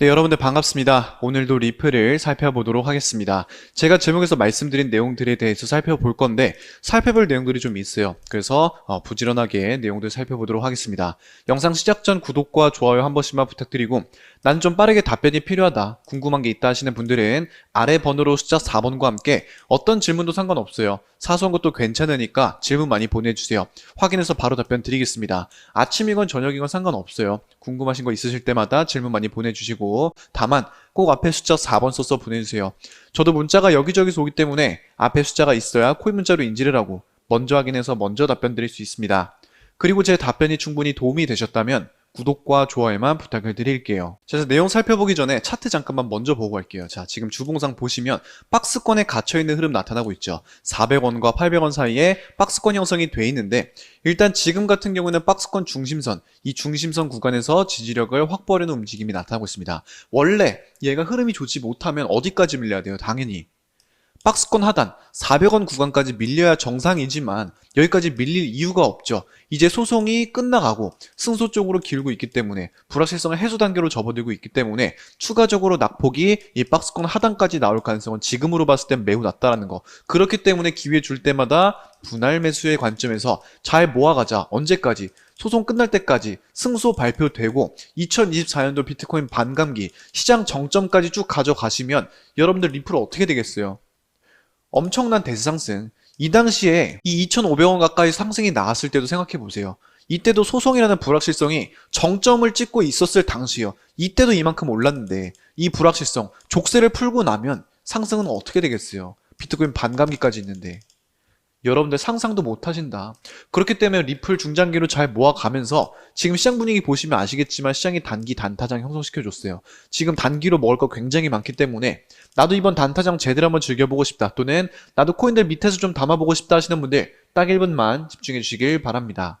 네, 여러분들 반갑습니다. 오늘도 리플을 살펴보도록 하겠습니다. 제가 제목에서 말씀드린 내용들에 대해서 살펴볼 건데, 살펴볼 내용들이 좀 있어요. 그래서 어, 부지런하게 내용들 살펴보도록 하겠습니다. 영상 시작 전 구독과 좋아요 한 번씩만 부탁드리고, 난 좀 빠르게 답변이 필요하다, 궁금한 게 있다 하시는 분들은 아래 번호로 숫자 4번과 함께 어떤 질문도 상관없어요. 사소한 것도 괜찮으니까 질문 많이 보내주세요. 확인해서 바로 답변 드리겠습니다. 아침이건 저녁이건 상관없어요. 궁금하신 거 있으실 때마다 질문 많이 보내주시고 다만 꼭 앞에 숫자 4번 써서 보내주세요. 저도 문자가 여기저기서 오기 때문에 앞에 숫자가 있어야 코인 문자로 인지를 하고 먼저 확인해서 먼저 답변 드릴 수 있습니다. 그리고 제 답변이 충분히 도움이 되셨다면 구독과 좋아요만 부탁을 드릴게요. 자, 그래서 내용 살펴보기 전에 차트 잠깐만 먼저 보고 갈게요. 자, 지금 주봉상 보시면 박스권에 갇혀있는 흐름 나타나고 있죠. 400원과 800원 사이에 박스권 형성이 돼 있는데 일단 지금 같은 경우는 박스권 중심선, 이 중심선 구간에서 지지력을 확보하려는 움직임이 나타나고 있습니다. 원래 얘가 흐름이 좋지 못하면 어디까지 밀려야 돼요? 당연히. 박스권 하단 400원 구간까지 밀려야 정상이지만 여기까지 밀릴 이유가 없죠. 이제 소송이 끝나가고 승소 쪽으로 기울고 있기 때문에 불확실성을 해소 단계로 접어들고 있기 때문에 추가적으로 낙폭이 이 박스권 하단까지 나올 가능성은 지금으로 봤을 땐 매우 낮다라는 거. 그렇기 때문에 기회 줄 때마다 분할 매수의 관점에서 잘 모아가자. 언제까지? 소송 끝날 때까지 승소 발표되고 2024년도 비트코인 반감기 시장 정점까지 쭉 가져가시면 여러분들 리플 어떻게 되겠어요? 엄청난 대상승. 이 당시에 이 2,500원 가까이 상승이 나왔을 때도 생각해 보세요. 이때도 소송이라는 불확실성이 정점을 찍고 있었을 당시요. 이때도 이만큼 올랐는데 이 불확실성, 족쇄를 풀고 나면 상승은 어떻게 되겠어요? 비트코인 반감기까지 있는데. 여러분들 상상도 못 하신다. 그렇기 때문에 리플 중장기로 잘 모아가면서 지금 시장 분위기 보시면 아시겠지만 시장이 단기 단타장 형성시켜줬어요. 지금 단기로 먹을 거 굉장히 많기 때문에 나도 이번 단타장 제대로 한번 즐겨보고 싶다. 또는 나도 코인들 밑에서 좀 담아보고 싶다 하시는 분들 딱 1분만 집중해 주시길 바랍니다.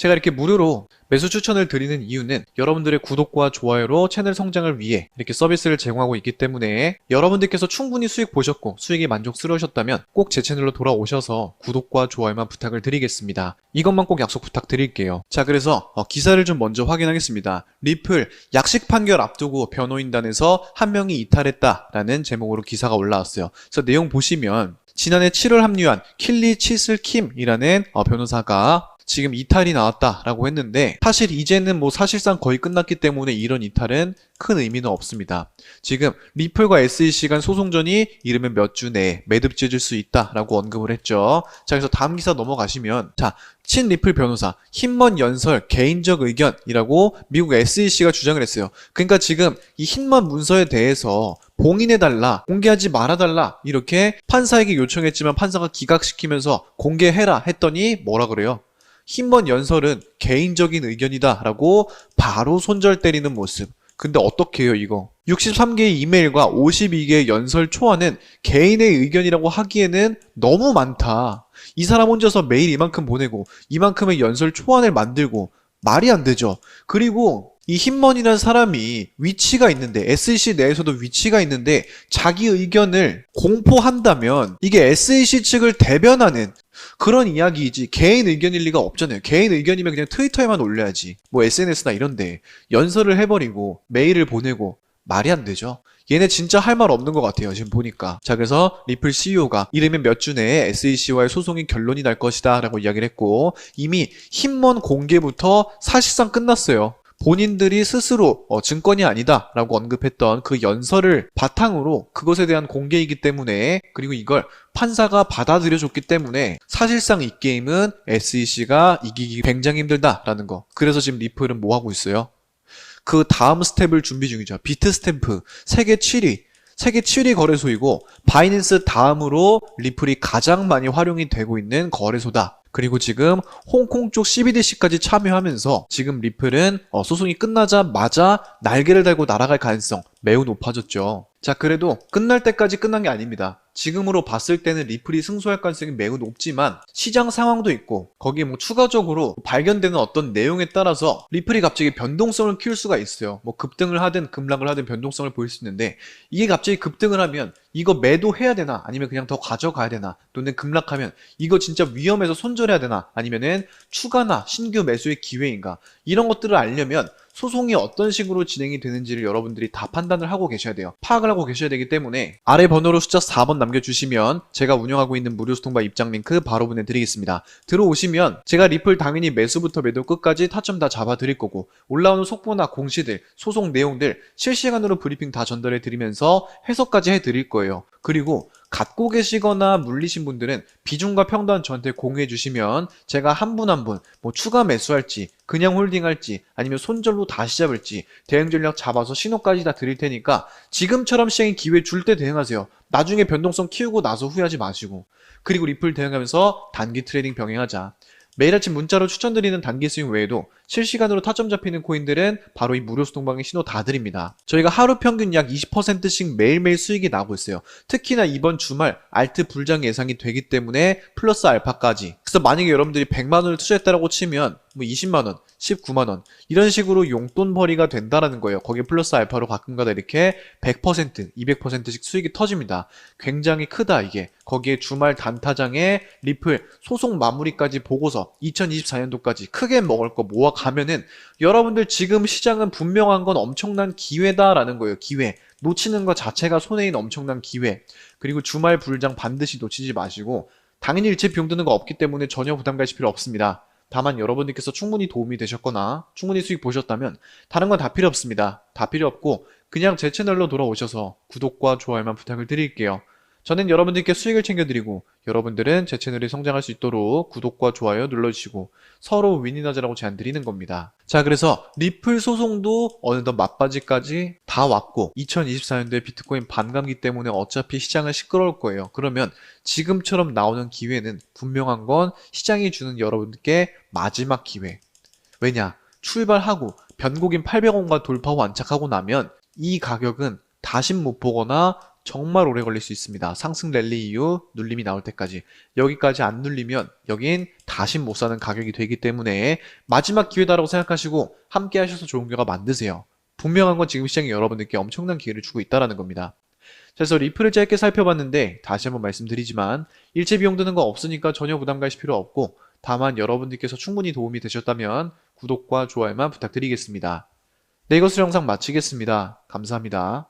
제가 이렇게 무료로 매수 추천을 드리는 이유는 여러분들의 구독과 좋아요로 채널 성장을 위해 이렇게 서비스를 제공하고 있기 때문에 여러분들께서 충분히 수익 보셨고 수익이 만족스러우셨다면 꼭 제 채널로 돌아오셔서 구독과 좋아요만 부탁을 드리겠습니다. 이것만 꼭 약속 부탁드릴게요. 자, 그래서 어, 기사를 좀 먼저 확인하겠습니다. 리플 약식 판결 앞두고 변호인단에서 한 명이 이탈했다라는 제목으로 기사가 올라왔어요. 그래서 내용 보시면 지난해 7월 합류한 킬리 치슬 킴이라는 어, 변호사가 지금 이탈이 나왔다라고 했는데 사실 이제는 뭐 사실상 거의 끝났기 때문에 이런 이탈은 큰 의미는 없습니다. 지금 리플과 SEC 간 소송전이 이르면 몇 주 내에 매듭 지어질 수 있다라고 언급을 했죠. 자, 그래서 다음 기사 넘어가시면 자, 친 리플 변호사 흰먼 연설 개인적 의견이라고 미국 SEC가 주장을 했어요. 그러니까 지금 이 흰먼 문서에 대해서 봉인해달라, 공개하지 말아달라, 이렇게 판사에게 요청했지만 판사가 기각시키면서 공개해라 했더니 뭐라 그래요? 흰먼 연설은 개인적인 의견이다 라고 바로 손절 때리는 모습. 근데 어떻게 해요, 이거? 63개의 이메일과 52개의 연설 초안은 개인의 의견이라고 하기에는 너무 많다. 이 사람 혼자서 메일 이만큼 보내고, 이만큼의 연설 초안을 만들고, 말이 안 되죠. 그리고 이 흰먼이라는 사람이 위치가 있는데, SEC 내에서도 위치가 있는데, 자기 의견을 공포한다면, 이게 SEC 측을 대변하는 그런 이야기이지 개인 의견일 리가 없잖아요. 개인 의견이면 그냥 트위터에만 올려야지. 뭐 SNS나 이런데 연설을 해버리고 메일을 보내고 말이 안 되죠. 얘네 진짜 할 말 없는 것 같아요. 지금 보니까. 자, 그래서 리플 CEO가 이르면 몇 주 내에 SEC와의 소송이 결론이 날 것이다 라고 이야기를 했고 이미 힘먼 공개부터 사실상 끝났어요. 본인들이 스스로 어, 증권이 아니다라고 언급했던 그 연설을 바탕으로 그것에 대한 공개이기 때문에 그리고 이걸 판사가 받아들여줬기 때문에 사실상 이 게임은 SEC가 이기기 굉장히 힘들다라는 거. 그래서 지금 리플은 뭐 하고 있어요? 그 다음 스텝을 준비 중이죠. 비트 스탬프 세계 7위. 세계 7위 거래소이고 바이낸스 다음으로 리플이 가장 많이 활용이 되고 있는 거래소다. 그리고 지금 홍콩 쪽 CBDC까지 참여하면서 지금 리플은 어, 소송이 끝나자마자 날개를 달고 날아갈 가능성 매우 높아졌죠. 자, 그래도 끝날 때까지 끝난 게 아닙니다. 지금으로 봤을 때는 리플이 승소할 가능성이 매우 높지만 시장 상황도 있고 거기에 뭐 추가적으로 발견되는 어떤 내용에 따라서 리플이 갑자기 변동성을 키울 수가 있어요. 뭐 급등을 하든 급락을 하든 변동성을 보일 수 있는데 이게 갑자기 급등을 하면 이거 매도해야 되나 아니면 그냥 더 가져가야 되나 또는 급락하면 이거 진짜 위험해서 손절해야 되나 아니면은 추가나 신규 매수의 기회인가 이런 것들을 알려면 소송이 어떤 식으로 진행이 되는지를 여러분들이 다 판단을 하고 계셔야 돼요. 파악을 하고 계셔야 되기 때문에 아래 번호로 숫자 4번 남겨주시면 제가 운영하고 있는 무료 소통바 입장 링크 바로 보내드리겠습니다. 들어오시면 제가 리플 당연히 매수부터 매도 끝까지 타점 다 잡아드릴 거고 올라오는 속보나 공시들, 소송 내용들 실시간으로 브리핑 다 전달해 드리면서 해석까지 해드릴 거예요. 그리고 갖고 계시거나 물리신 분들은 비중과 평단 저한테 공유해 주시면 제가 한 분 한 분 뭐 추가 매수할지 그냥 홀딩할지 아니면 손절로 다시 잡을지 대응 전략 잡아서 신호까지 다 드릴 테니까 지금처럼 시장에 기회 줄 때 대응하세요. 나중에 변동성 키우고 나서 후회하지 마시고 그리고 리플 대응하면서 단기 트레이딩 병행하자. 매일 아침 문자로 추천드리는 단기 스윙 외에도 실시간으로 타점 잡히는 코인들은 바로 이 무료 소통방에 신호 다 드립니다. 저희가 하루 평균 약 20%씩 매일매일 수익이 나고 있어요. 특히나 이번 주말 알트 불장 예상이 되기 때문에 플러스 알파까지. 그래서 만약에 여러분들이 100만 원을 투자했다라고 치면 뭐 20만 원, 19만 원 이런 식으로 용돈 벌이가 된다라는 거예요. 거기에 플러스 알파로 가끔가다 이렇게 100%, 200%씩 수익이 터집니다. 굉장히 크다 이게. 거기에 주말 단타장에 리플 소송 마무리까지 보고서 2024년도까지 크게 먹을 거 모아 가면은 여러분들 지금 시장은 분명한 건 엄청난 기회다라는 거예요. 기회. 놓치는 것 자체가 손해인 엄청난 기회. 그리고 주말 불장 반드시 놓치지 마시고 당연히 일체 비용 드는 거 없기 때문에 전혀 부담 가실 필요 없습니다. 다만 여러분들께서 충분히 도움이 되셨거나 충분히 수익 보셨다면 다른 건 다 필요 없습니다. 다 필요 없고 그냥 제 채널로 돌아오셔서 구독과 좋아요만 부탁을 드릴게요. 저는 여러분들께 수익을 챙겨드리고 여러분들은 제 채널이 성장할 수 있도록 구독과 좋아요 눌러주시고 서로 윈윈하자라고 제안드리는 겁니다. 자 그래서 리플 소송도 어느덧 막바지까지 다 왔고 2024년도에 비트코인 반감기 때문에 어차피 시장은 시끄러울 거예요. 그러면 지금처럼 나오는 기회는 분명한 건 시장이 주는 여러분들께 마지막 기회. 왜냐? 출발하고 변곡인 800원과 돌파 후 안착하고 나면 이 가격은 다신 못 보거나 정말 오래 걸릴 수 있습니다. 상승 랠리 이후 눌림이 나올 때까지 여기까지 안 눌리면 여긴 다신 못 사는 가격이 되기 때문에 마지막 기회다라고 생각하시고 함께 하셔서 좋은 결과 만드세요. 분명한 건 지금 시장이 여러분들께 엄청난 기회를 주고 있다라는 겁니다. 자, 그래서 리플을 짧게 살펴봤는데 다시 한번 말씀드리지만 일체 비용 드는 거 없으니까 전혀 부담 가실 필요 없고 다만 여러분들께서 충분히 도움이 되셨다면 구독과 좋아요만 부탁드리겠습니다. 네, 이것으로 영상 마치겠습니다. 감사합니다.